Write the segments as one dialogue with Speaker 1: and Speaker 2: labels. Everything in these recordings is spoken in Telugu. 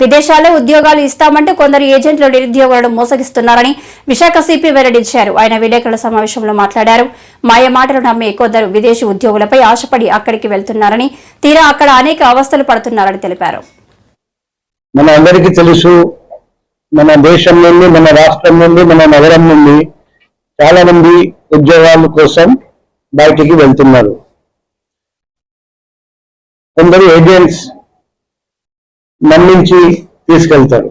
Speaker 1: విదేశాల్లో ఉద్యోగాలు ఇస్తామంటే కొందరు ఏజెంట్లు నిరుద్యోగులను మోసగిస్తున్నారని విశాఖ సిపి వెల్లడించారు. ఆయన విలేకరుల సమావేశంలో మాట్లాడారు. మాయ మాటలు నమ్మి కొందరు విదేశీ ఉద్యోగులపై ఆశపడి అక్కడికి వెళ్తున్నారని తీరా అక్కడ అనేక అవస్థలు పడుతున్నారని తెలిపారు.
Speaker 2: మన అందరికీ తెలుసు మన దేశం నుండి మన రాష్ట్రం నుండి మన నగరం నుండి చాలా మంది ఉద్యోగాల కోసం బయటికి వెళ్తున్నారు. కొందరు ఏజెంట్స్ మన్నించి తీసుకెళ్తారు.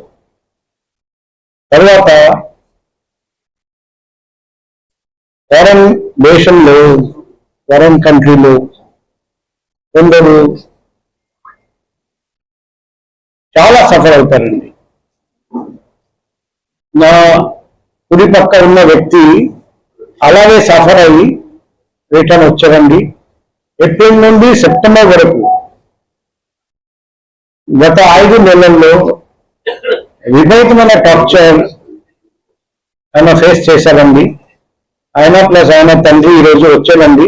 Speaker 2: తర్వాత ఫారెన్ దేశంలో ఫారెన్ కంట్రీలో కొందరు చాలా సఫర్ అవుతారండి. నా కుడి పక్క ఉన్న వ్యక్తి అలాగే సఫర్ అయ్యి రిటర్న్ వచ్చారండి ఏప్రిల్ నుండి సెప్టెంబర్ వరకు గత ఐదు నెలల్లో విపరీతమైన టార్చర్ ఆయన ఫేస్ చేశారండి ఆయన ప్లస్ ఆయన తండ్రి ఈరోజు వచ్చానండి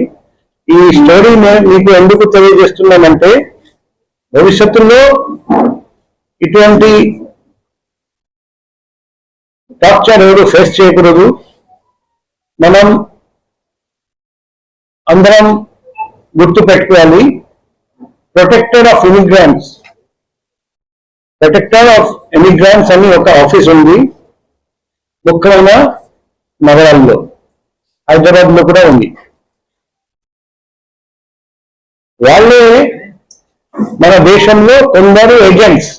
Speaker 2: ఈ స్టోరీ మీకు ఎందుకు తెలియజేస్తున్నానంటే భవిష్యత్తులో ఇటువంటి టార్చర్ ఎవరు ఫేస్ చేయకూడదు. మనం అందరం గుర్తు పెట్టుకోవాలి protector of immigrants. Protector of immigrants అని ఒక ఆఫీస్ ఉంది. ముఖ్యమైన నగరాల్లో హైదరాబాద్లో కూడా ఉంది. వాళ్ళే మన దేశంలో కొందరు ఏజెంట్స్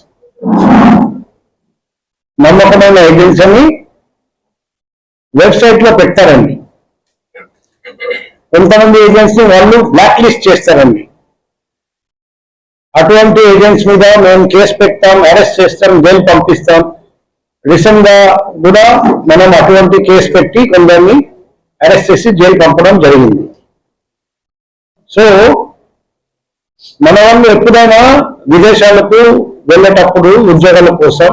Speaker 2: నమ్మకమైన ఏజెంట్స్ అని వెబ్సైట్లో పెడతారండి కొంతమంది ఏజెంట్స్ని వాళ్ళు బ్లాక్ లిస్ట్ చేస్తారండి. అటువంటి ఏజెంట్స్ మీద మేము కేసు పెడతాం అరెస్ట్ చేస్తాం జైలు పంపిస్తాం. రీసెంట్గా కూడా మనం అటువంటి కేసు పెట్టి కొందరిని అరెస్ట్ చేసి జైలు పంపడం జరిగింది. సో మన వాళ్ళు ఎప్పుడైనా విదేశాలకు వెళ్ళేటప్పుడు ఉద్యోగాల కోసం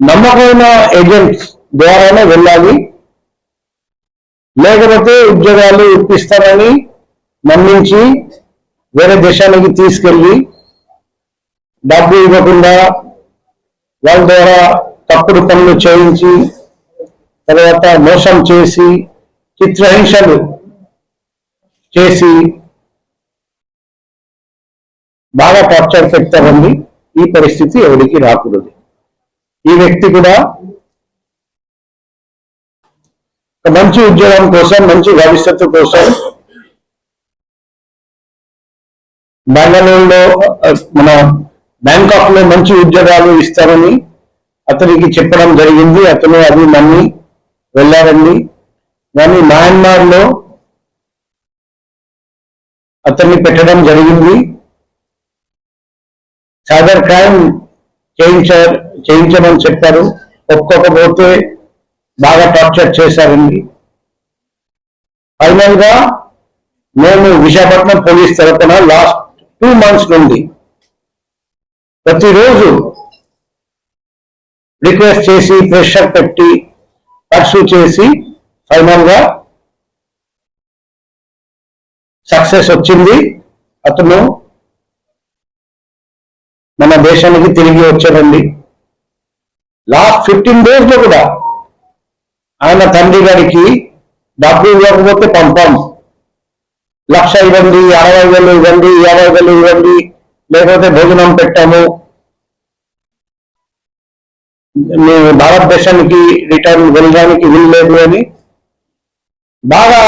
Speaker 2: నమ్మకమైన ఏజెంట్స్ ద్వారానే వెళ్ళాలి. లేకపోతే ఉద్యోగాలు ఇప్పిస్తారని నమ్మించి వేరే దేశానికి తీసుకెళ్ళి డబ్బు ఇవ్వకుండా వాళ్ళ ద్వారా తప్పుడు పనులు చేయించి తర్వాత మోసం చేసి చిత్రహింసలు చేసి బాగా టార్చర్ పెట్టారండి. ఈ పరిస్థితి ఎవరికి రాకూడదు. ఈ వ్యక్తి కూడా మంచి ఉద్యోగం కోసం మంచి భవిష్యత్తు కోసం బెంగళూరులో మన బ్యాంకాక్లో మంచి ఉద్యోగాలు ఇస్తారని అతనికి చెప్పడం జరిగింది. అతను అది నమ్మి వెళ్ళారండి. కానీ మయన్మార్లో అతన్ని పెట్టడం జరిగింది. సైబర్ క్రైమ్ చేయించారు చేయించమని చెప్పారు. ఒప్పుకోకపోతే బాగా టార్చర్ చేశారండి. ఫైనల్గా మేము విశాఖపట్నం పోలీస్ తరపున లాస్ట్ టూ మంత్స్ నుండి ప్రతిరోజు రిక్వెస్ట్ చేసి ప్రెషర్ పెట్టి పర్సూ చేసి ఫైనల్గా సక్సెస్ వచ్చింది. అతను మన దేశానికి తిరిగి వచ్చాడండి. లాస్ట్ ఫిఫ్టీన్ డేస్లో కూడా ఆయన తండ్రి గారికి డబ్బు ఇవ్వకపోతే పంపాం. లక్ష ఇవ్వండి అరవై వేలు ఇవ్వండి యాభై వేలు ఇవ్వండి లేకపోతే భోజనం పెట్టాము. మీ భారతదేశానికి రిటర్న్ వెళ్ళడానికి వీల్లేదు అని. బాగా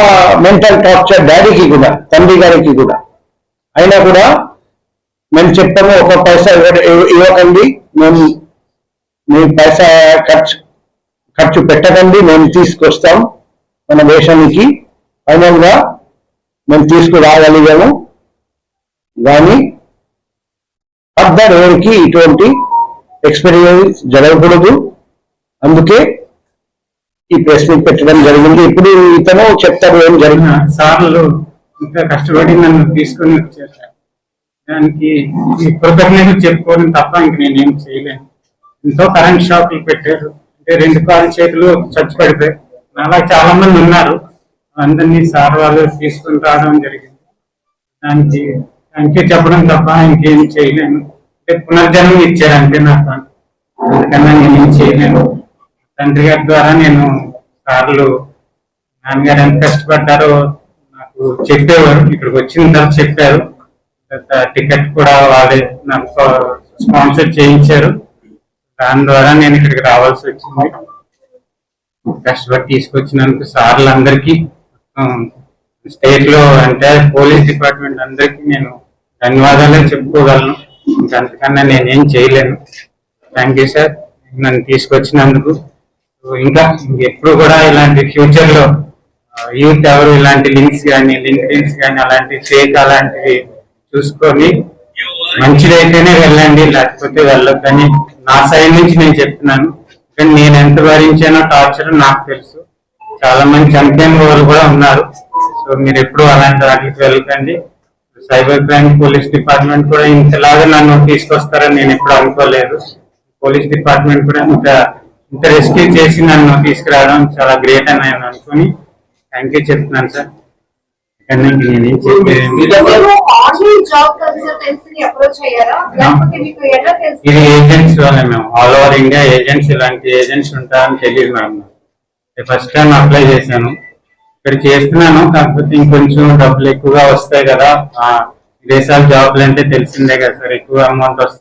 Speaker 2: మెంటల్ టార్చర్ డాడీకి కూడా తండ్రి గారికి కూడా. అయినా కూడా మేము చెప్పాము ఒక పైసా ఇవ్వకండి మేము మీ పైసా ఖర్చు ఖర్చు పెట్టకండి మేము తీసుకొస్తాం మన దేశానికి ఫైనల్గా మేము తీసుకురాగలిగాము. కానీ ఫర్దర్ ఎవరికి ఇటువంటి ఎక్స్పీరియన్స్ జరగకూడదు. అందుకే ఈ ప్రెస్ మీట్ పెట్టడం జరిగింది. ఇప్పుడు ఇతను చెప్తారు ఏం జరిగిన
Speaker 3: సార్లు ఇంకా కష్టపడి నన్ను తీసుకొని వచ్చారు సార్. దానికి కృతజ్ఞతలు చెప్పుకోవడం తప్ప ఇంక నేనేం చేయలేను. ఎంతో కరెంట్ షాక్లు పెట్టారు. రెండు కాలు చేతులు చచ్చి పడిపోయి అలా చాలా మంది ఉన్నారు. అందరినీ సార్ వాళ్ళు తీసుకుని రావడం జరిగింది. దానికి దానికే చెప్పడం తప్ప ఇంకేం చేయలేను. అంటే పునర్జన్మ ఇచ్చారు అంతే. నాకు అందుకన్నా నేను ఏం చేయలేను. తండ్రి గారి ద్వారా నేను సార్లు నాన్నగారు ఎంత కష్టపడ్డారో నాకు చెప్పేవారు. ఇక్కడికి వచ్చిన తర్వాత చెప్పారు. తర్వాత టికెట్ కూడా వాళ్ళే నాకు స్పాన్సర్ చేయించారు. దాని ద్వారా నేను ఇక్కడికి రావాల్సి వచ్చింది. కష్టపడి తీసుకొచ్చినందుకు సార్లందరికీ స్టేట్లో అంటే పోలీస్ డిపార్ట్మెంట్ అందరికీ నేను ధన్యవాదాలు చెప్పుకోగలను. ఇంకంతకన్నా నేనేం చేయలేను. థ్యాంక్ యూ సార్ నన్ను తీసుకొచ్చినందుకు. ఇంకా ఎప్పుడు కూడా ఇలాంటి ఫ్యూచర్లో యూత్ ఎవరు ఇలాంటి లింక్స్ కానీ లింక్ లింక్స్ కానీ అలాంటి ఫేక్ అలాంటివి చూసుకొని మంచిదైతేనే వెళ్ళండి లేకపోతే వెళ్ళొద్దని నా సైడ్ నుంచి నేను చెప్తున్నాను. కానీ నేను ఎంత భరించానో టార్చర్ నాకు తెలుసు. చాలా మంది చనిపోయిన వాళ్ళు కూడా ఉన్నారు. సో మీరు ఎప్పుడు అలాంటి వాటికి వెళ్ళకండి. సైబర్ క్రైమ్ పోలీస్ డిపార్ట్మెంట్ కూడా ఇంతలాగా నన్ను తీసుకొస్తారని నేను ఎప్పుడు అనుకోలేదు. పోలీస్ డిపార్ట్మెంట్ కూడా ఇంత ఇంత రెస్క్యూ చేసి నన్ను తీసుకురావడం చాలా గ్రేట్ అని నేను అనుకుని థ్యాంక్ యూ చెప్తున్నాను సార్. కానీ ఇంక నేనేం చెప్పేది
Speaker 4: మీరు ఆన్లైన్ జాబ్ కన్సల్టెన్సీ అప్రోచ్ అయ్యారా లేకపోతే మీకు ఎలా తెలుసు?
Speaker 3: ఇది ఏజెంట్స్ వల్ల మేము ఆల్ ఓవర్ ఇండియా ఏజెంట్స్ ఇలాంటి ఏజెంట్స్ ఉంటారని తెలియదు మేడం ఫస్ట్ టైం అప్లై చేశాను. ఇక్కడ చేస్తున్నాను కాకపోతే ఇంకొంచెం డబ్బులు ఎక్కువగా వస్తాయి కదా. ఆ, విదేశాల జాబ్లు అంటే తెలిసిందే కదా సార్ ఎక్కువ అమౌంట్ వస్తాయి.